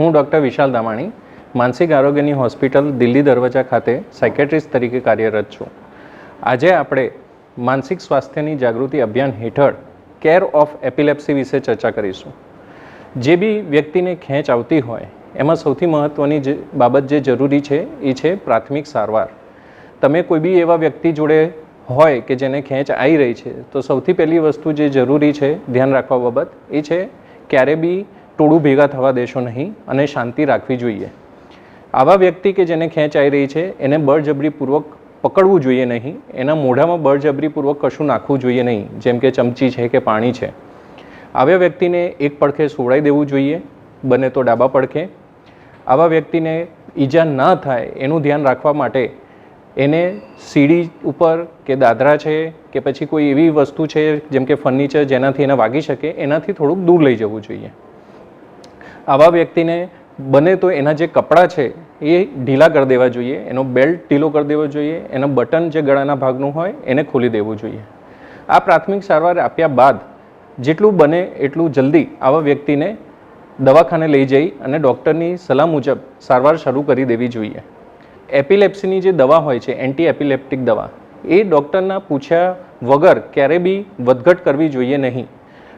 હું ડૉક્ટર વિશાલ દામાણી, માનસિક આરોગ્યની હોસ્પિટલ દિલ્હી દરવાજા ખાતે સાયકેટ્રિસ્ટ તરીકે કાર્યરત છું. આજે આપણે માનસિક સ્વાસ્થ્યની જાગૃતિ અભિયાન હેઠળ કેર ઓફ એપિલેપ્સી વિશે ચર્ચા કરીશું. જે બી વ્યક્તિને ખેંચ આવતી હોય, એમાં સૌથી મહત્ત્વની જે બાબત જે જરૂરી છે, એ છે પ્રાથમિક સારવાર. તમે કોઈ બી એવા વ્યક્તિ જોડે હોય કે જેને ખેંચ આવી રહી છે, તો સૌથી પહેલી વસ્તુ જે જરૂરી છે ધ્યાન રાખવા બાબત એ છે, ક્યારે બી ટોળું ભેગા થવા દેશો નહીં અને શાંતિ રાખવી જોઈએ. આવા વ્યક્તિ કે જેને ખેંચ આવી રહી છે, એને બળજબરીપૂર્વક પકડવું જોઈએ નહીં. એના મોઢામાં બળજબરીપૂર્વક કશું નાખવું જોઈએ નહીં, જેમ કે ચમચી છે કે પાણી છે. આવ્યા વ્યક્તિને એક પડખે સોડાઈ દેવું જોઈએ, બને તો ડાબા પડખે. આવા વ્યક્તિને ઈજા ન થાય એનું ધ્યાન રાખવા માટે એને સીડી ઉપર કે દાદરા છે કે પછી કોઈ એવી વસ્તુ છે, જેમ કે ફર્નિચર જેનાથી એને વાગી શકે, એનાથી થોડુંક દૂર લઈ જવું જોઈએ. આવા વ્યક્તિને બને તો એના જે કપડાં છે એ ઢીલા કરી દેવા જોઈએ, એનો બેલ્ટ ઢીલો કરી દેવો જોઈએ, એનો બટન જે ગળાના ભાગનું હોય એને ખોલી દેવું જોઈએ. આ પ્રાથમિક સારવાર આપ્યા બાદ જેટલું બને એટલું જલ્દી આવા વ્યક્તિને દવાખાને લઈ જઈ અને ડૉક્ટરની સલાહ મુજબ સારવાર શરૂ કરી દેવી જોઈએ. એપિલેપ્સીની જે દવા હોય છે એન્ટી એપિલેપ્ટિક દવા, એ ડૉક્ટરના પૂછ્યા વગર ક્યારે બી વધઘટ કરવી જોઈએ નહીં.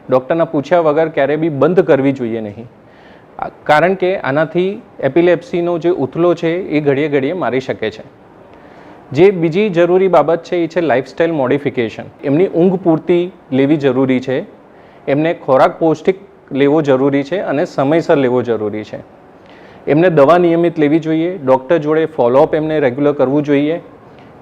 ડૉક્ટરના પૂછ્યા વગર ક્યારે બી બંધ કરવી જોઈએ નહીં. કારણ કે આનાથી એપિલેપ્સીનો જે ઉથલો છે એ ઘડીએ ઘડીએ મારી શકે છે. જે બીજી જરૂરી બાબત છે એ છે લાઇફસ્ટાઇલ મોડિફિકેશન. એમની ઊંઘ પૂરતી લેવી જરૂરી છે. એમને ખોરાક પૌષ્ટિક લેવો જરૂરી છે અને સમયસર લેવો જરૂરી છે. એમને દવા નિયમિત લેવી જોઈએ, ડૉક્ટર જોડે ફોલોઅપ એમને રેગ્યુલર કરવું જોઈએ.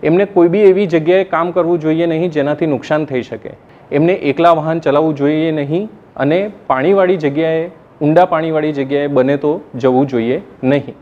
એમને કોઈ બી એવી જગ્યાએ કામ કરવું જોઈએ નહીં જેનાથી નુકસાન થઈ શકે. એમને એકલા વાહન ચલાવવું જોઈએ નહીં અને પાણીવાળી જગ્યાએ ઊંડા પાણીવાળી જગ્યાએ બને તો જવું જોઈએ નહીં.